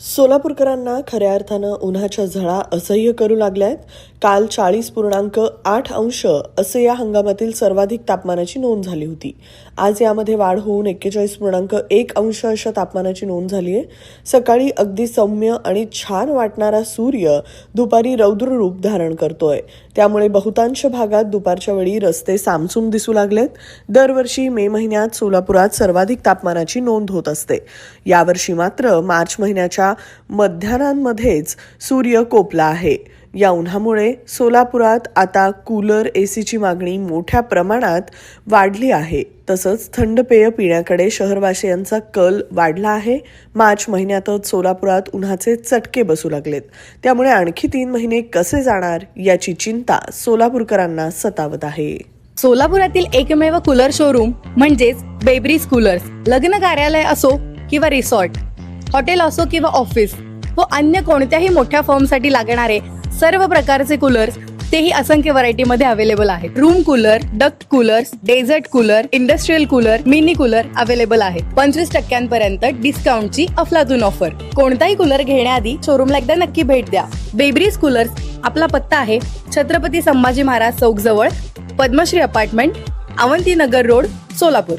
सोलापूरकरांना खऱ्या अर्थानं उन्हाच्या झळा असह्य करू लागल्यात. काल चाळीस पूर्णांक आठ अंश असे या हंगामातील सर्वाधिक तापमानाची नोंद झाली होती. आज यामध्ये वाढ होऊन एक्केचाळीस पूर्णांक एक अंश अशा तापमानाची नोंद झाली आहे. सकाळी अगदी सौम्य आणि छान वाटणारा सूर्य दुपारी रौद्र रूप धारण करतोय. त्यामुळे बहुतांश भागात दुपारच्या वेळी रस्ते सामसूम दिसू लागलेत. दरवर्षी मे महिन्यात सोलापुरात सर्वाधिक तापमानाची नोंद होत असते. यावर्षी मात्र मार्च महिन्याच्या मध्यानांमध्येच सूर्य कोपला आहे. या उन्हामुळे सोलापुरात आता कूलर एसीची मागणी मोठ्या प्रमाणात वाढली आहे. तसंच थंड पेय पिण्याकडे शहरवासियांचा कल वाढला आहे. मार्च महिन्यातच सोलापुरात उन्हाचे चटके बसू लागलेत. त्यामुळे आणखी तीन महिने कसे जाणार याची चिंता सोलापूरकरांना सतावत आहे. सोलापुरातील एकमेव कूलर शोरूम म्हणजेच बेब्रीज कूलर्स. लग्न कार्यालय असो किंवा रिसॉर्ट. हॉटेल असो किंवा ऑफिस व अन्य कोणत्याही मोठ्या फॉर्मसाठी लागणारे सर्व प्रकारचे कूलर्स तेही असंख्य व्हरायटीमध्ये अवेलेबल आहेत. Room cooler duct coolers desert cooler industrial cooler mini cooler available आहेत. पंचवीस टक्क्यांपर्यंत डिस्काउंटची अफलातून ऑफर. कोणताही कूलर घेण्याआधी शोरूमला एकदा नक्की भेट द्या. बेब्रीज कूलर्स आपला पत्ता आहे छत्रपती संभाजी महाराज चौक जवळ पद्मश्री अपार्टमेंट अवंतीनगर रोड सोलापूर.